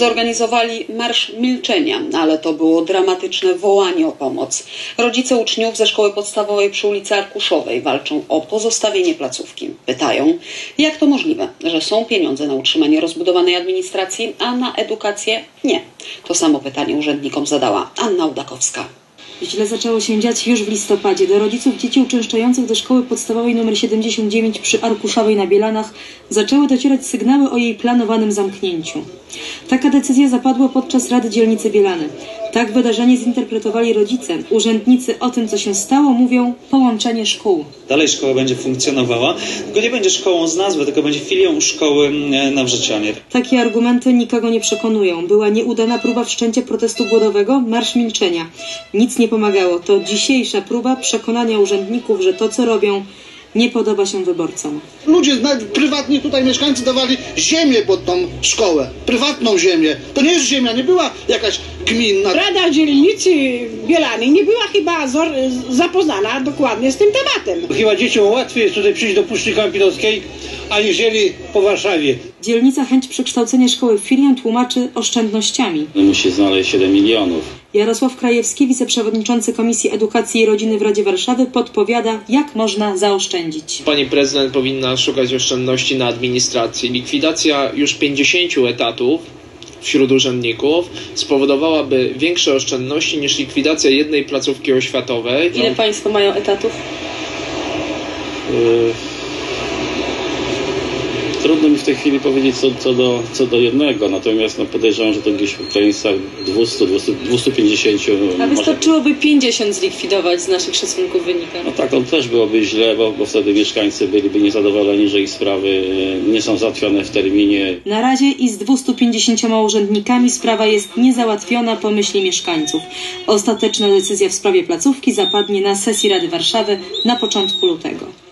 zorganizowali Marsz Milczenia, ale to było dramatyczne wołanie o pomoc. Rodzice uczniów ze szkoły podstawowej przy ulicy Arkuszowej walczą o pozostawienie placówki. Pytają, jak to możliwe, że są pieniądze na utrzymanie rozbudowanej administracji, a na edukację nie. To samo pytanie urzędnikom zadała Anna Udakowska. Źle zaczęło się dziać już w listopadzie. Do rodziców dzieci uczęszczających do szkoły podstawowej nr 79 przy Arkuszowej na Bielanach zaczęły docierać sygnały o jej planowanym zamknięciu. Taka decyzja zapadła podczas Rady Dzielnicy Bielany. Tak wydarzenie zinterpretowali rodzice. Urzędnicy o tym, co się stało, mówią połączenie szkół. Dalej szkoła będzie funkcjonowała, tylko nie będzie szkołą z nazwy, tylko będzie filią szkoły e, na Wrzecianie. Takie argumenty nikogo nie przekonują. Była nieudana próba wszczęcia protestu głodowego, marsz milczenia. Nic nie pomagało. To dzisiejsza próba przekonania urzędników, że to, co robią, nie podoba się wyborcom. Ludzie nawet prywatnie tutaj mieszkańcy dawali ziemię pod tą szkołę. Prywatną ziemię. To nie jest ziemia, nie była jakaś gminna. Rada Dzielnicy Bielany nie była chyba zapoznana dokładnie z tym tematem. Chyba dzieciom łatwiej jest tutaj przyjść do Puszczy Kampinoskiej, aniżeli po Warszawie. Dzielnica chęć przekształcenia szkoły w filię tłumaczy oszczędnościami. Musi znaleźć 7 milionów. Jarosław Krajewski, wiceprzewodniczący Komisji Edukacji i Rodziny w Radzie Warszawy, podpowiada, jak można zaoszczędzić. Pani prezydent powinna szukać oszczędności na administracji. Likwidacja już 50 etatów wśród urzędników spowodowałaby większe oszczędności niż likwidacja jednej placówki oświatowej. Ile Państwo mają etatów? Yy, Trudno mi w tej chwili powiedzieć co, co, do, co do jednego, natomiast no podejrzewam, że to gdzieś w granicach 200, 200 250. A wystarczyłoby 50 zlikwidować z naszych szacunków wynika. No tak, to też byłoby źle, bo, bo wtedy mieszkańcy byliby niezadowoleni, że ich sprawy e, nie są załatwione w terminie. Na razie i z 250 urzędnikami sprawa jest niezałatwiona po myśli mieszkańców. Ostateczna decyzja w sprawie placówki zapadnie na sesji Rady Warszawy na początku lutego.